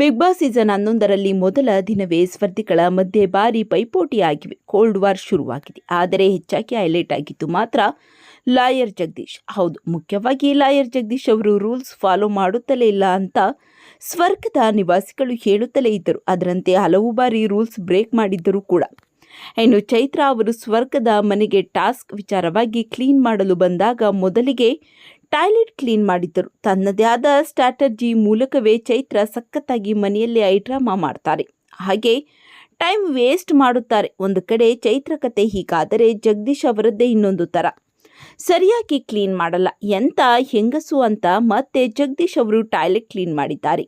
Big boss season ಹನ್ನೊಂದರಲ್ಲಿ ಮೊದಲ ದಿನವೇ ಸ್ಪರ್ಧಿಗಳ ಮಧ್ಯೆ ಭಾರಿ ಪೈಪೋಟಿಯಾಗಿವೆ. ಕೋಲ್ಡ್ ವಾರ್ ಶುರುವಾಗಿದೆ. ಆದರೆ ಹೆಚ್ಚಾಗಿ ಹೈಲೈಟ್ ಆಗಿದ್ದು ಮಾತ್ರ ಲಾಯರ್ ಜಗದೀಶ್. ಹೌದು, ಮುಖ್ಯವಾಗಿ ಲಾಯರ್ ಜಗದೀಶ್ ಅವರು ರೂಲ್ಸ್ ಫಾಲೋ ಮಾಡುತ್ತಲೇ ಇಲ್ಲ ಅಂತ ಸ್ವರ್ಗದ ನಿವಾಸಿಗಳು ಹೇಳುತ್ತಲೇ ಇದ್ದರು. ಅದರಂತೆ ಹಲವು ಬಾರಿ ರೂಲ್ಸ್ ಬ್ರೇಕ್ ಮಾಡಿದ್ದರೂ ಕೂಡ. ಇನ್ನು ಚೈತ್ರ ಅವರು ಸ್ವರ್ಗದ ಮನೆಗೆ ಟಾಸ್ಕ್ ವಿಚಾರವಾಗಿ ಕ್ಲೀನ್ ಮಾಡಲು ಬಂದಾಗ ಮೊದಲಿಗೆ ಟಾಯ್ಲೆಟ್ ಕ್ಲೀನ್ ಮಾಡಿದ್ದರು. ತನ್ನದೇ ಆದ ಸ್ಟ್ರಾಟರ್ಜಿ ಮೂಲಕವೇ ಚೈತ್ರ ಸಖತ್ತಾಗಿ ಮನೆಯಲ್ಲೇ ಐಡ್ರಾಮಾ ಮಾಡ್ತಾರೆ. ಹಾಗೆ ಟೈಮ್ ವೇಸ್ಟ್ ಮಾಡುತ್ತಾರೆ. ಒಂದು ಕಡೆ ಚೈತ್ರ ಕತೆ ಹೀಗಾದರೆ ಜಗದೀಶ್ ಅವರದ್ದೇ ಇನ್ನೊಂದು ಥರ. ಸರಿಯಾಗಿ ಕ್ಲೀನ್ ಮಾಡಲ್ಲ. ಎಂತ ಹೆಂಗಸು ಅಂತ ಮತ್ತೆ ಜಗದೀಶ್ ಅವರು ಟಾಯ್ಲೆಟ್ ಕ್ಲೀನ್ ಮಾಡಿದ್ದಾರೆ.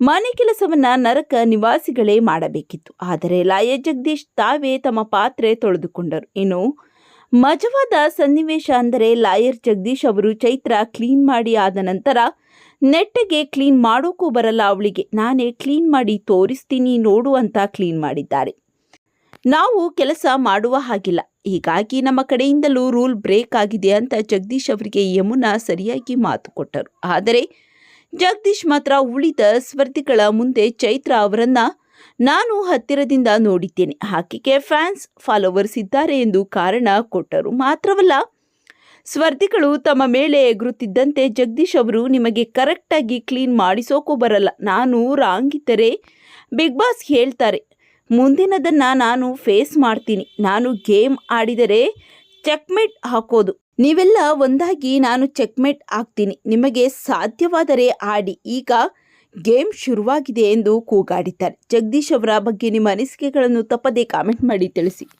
ಮನೆ ಕೆಲಸವನ್ನು ನರಕ ನಿವಾಸಿಗಳೇ ಮಾಡಬೇಕಿತ್ತು. ಆದರೆ ಲಾಯ ಜಗದೀಶ್ ತಾವೇ ತಮ್ಮ ಪಾತ್ರೆ ತೊಳೆದುಕೊಂಡರು. ಇನ್ನು ಮಜವಾದ ಸನ್ನಿವೇಶ ಅಂದರೆ ಲಾಯರ್ ಜಗದೀಶ್ ಅವರು ಚೈತ್ರ ಕ್ಲೀನ್ ಮಾಡಿ ಆದ ನಂತರ ನೆಟ್ಟಗೆ ಕ್ಲೀನ್ ಮಾಡೋಕ್ಕೂ ಬರಲ್ಲ ಅವಳಿಗೆ. ನಾನೇ ಕ್ಲೀನ್ ಮಾಡಿ ತೋರಿಸ್ತೀನಿ, ನೋಡು ಅಂತ ಕ್ಲೀನ್ ಮಾಡಿದ್ದಾರೆ. ನಾವು ಕೆಲಸ ಮಾಡುವ ಹಾಗಿಲ್ಲ. ಹೀಗಾಗಿ ನಮ್ಮ ಕಡೆಯಿಂದಲೂ ರೂಲ್ ಬ್ರೇಕ್ ಆಗಿದೆ ಅಂತ ಜಗದೀಶ್ ಅವರಿಗೆ ಯಮುನಾ ಸರಿಯಾಗಿ ಮಾತು ಕೊಟ್ಟರು. ಆದರೆ ಜಗದೀಶ್ ಮಾತ್ರ ಉಳಿದ ಸ್ಪರ್ಧಿಗಳ ಮುಂದೆ ಚೈತ್ರ ಅವರನ್ನ ನಾನು ಹತ್ತಿರದಿಂದ ನೋಡಿದ್ದೇನೆ. ಆಕೆಗೆ ಫ್ಯಾನ್ಸ್ ಫಾಲೋವರ್ಸ್ ಇದ್ದಾರೆ ಎಂದು ಕಾರಣ ಕೊಟ್ಟರು ಮಾತ್ರವಲ್ಲ, ಸ್ಪರ್ಧಿಗಳು ತಮ್ಮ ಮೇಲೆ ಎಗರುತ್ತಿದ್ದಂತೆ ಜಗದೀಶ್ ಅವರು ನಿಮಗೆ ಕರೆಕ್ಟಾಗಿ ಕ್ಲೀನ್ ಮಾಡಿಸೋಕೂ ಬರಲ್ಲ. ನಾನು ರಾಂಗ್ ಇದ್ದರೆ ಬಿಗ್ ಬಾಸ್ ಹೇಳ್ತಾರೆ, ಮುಂದಿನದನ್ನು ನಾನು ಫೇಸ್ ಮಾಡ್ತೀನಿ. ನಾನು ಗೇಮ್ ಆಡಿದರೆ ಚೆಕ್ಮೇಟ್ ಹಾಕೋದು. ನೀವೆಲ್ಲ ಒಂದಾಗಿ ನಾನು ಚೆಕ್ಮೇಟ್ ಹಾಕ್ತೀನಿ ನಿಮಗೆ ಸಾಧ್ಯವಾದರೆ ಆಡಿ. ಈಗ ಗೇಮ್ ಶುರುವಾಗಿದೆ ಎಂದು ಕೂಗಾಡಿದ್ದಾರೆ. ಜಗದೀಶ್ ಅವರ ಬಗ್ಗೆ ನಿಮ್ಮ ಅನಿಸಿಕೆಗಳನ್ನು ತಪ್ಪದೇ ಕಾಮೆಂಟ್ ಮಾಡಿ ತಿಳಿಸಿ.